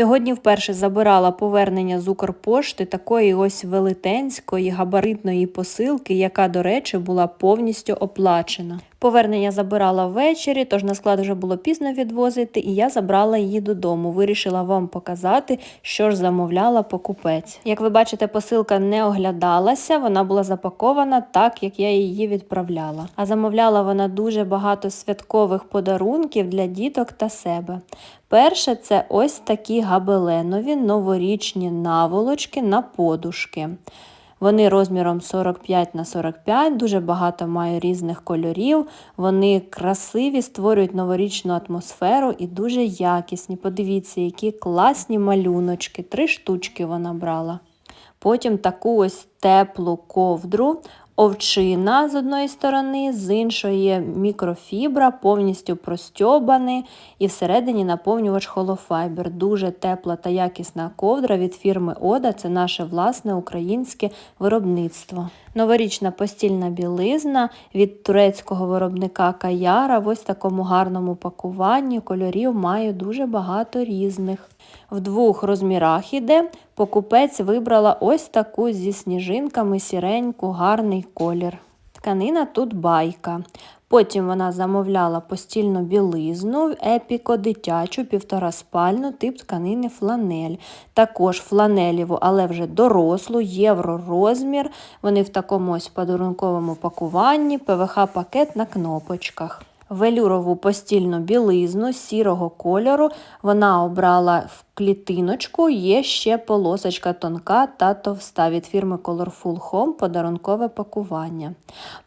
Сьогодні вперше забирала повернення з Укрпошти такої ось велетенської габаритної посилки, яка, до речі, була повністю оплачена. Повернення забирала ввечері, тож на склад вже було пізно відвозити, і я забрала її додому. Вирішила вам показати, що ж замовляла покупець. Як ви бачите, посилка не оглядалася, вона була запакована так, як я її відправляла. А замовляла вона дуже багато святкових подарунків для діток та себе. Перше це ось такі габеленові новорічні наволочки на подушки. Вони розміром 45 на 45, дуже багато маю різних кольорів. Вони красиві, створюють новорічну атмосферу і дуже якісні. Подивіться, які класні малюночки. Три штучки вона брала. Потім таку ось теплу ковдру, овчина з одної сторони, з іншої мікрофібра, повністю простьобаний і всередині наповнювач холофайбер. Дуже тепла та якісна ковдра від фірми Ода. Це наше власне українське виробництво. Новорічна постільна білизна від турецького виробника Каяра в ось такому гарному пакуванні. Кольорів маю дуже багато різних. В двох розмірах іде. Покупець вибрала ось таку зі сніжинками сіреньку, гарний колір. Тканина тут байка. Потім вона замовляла постільну білизну, епіко дитячу, півтора спальну, тип тканини фланель. Також фланеліву, але вже дорослу, євро розмір. Вони в такому ось подарунковому пакуванні, ПВХ-пакет на кнопочках. Велюрову постільну білизну сірого кольору вона обрала в клітиночку, є ще полосочка тонка та товста від фірми Colorful Home подарункове пакування.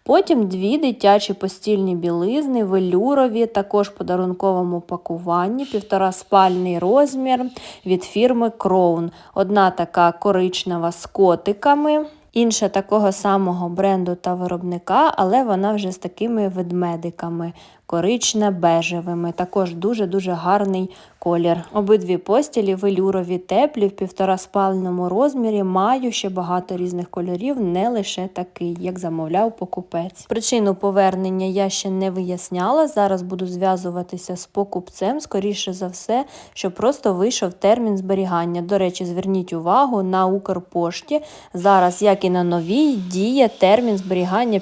Потім дві дитячі постільні білизни, велюрові, також в подарунковому пакуванні, півтора спальний розмір від фірми Crown. Одна така коричнева з котиками. Інша такого самого бренду та виробника, але вона вже з такими ведмедиками, коричне-бежевими. Також дуже-дуже гарний колір. Обидві постілі велюрові теплі в півтораспальному розмірі. Маю ще багато різних кольорів, не лише такий, як замовляв покупець. Причину повернення я ще не виясняла. Зараз буду зв'язуватися з покупцем, скоріше за все, що просто вийшов термін зберігання. До речі, зверніть увагу на Укрпошті. Зараз, як і на новій, діє термін зберігання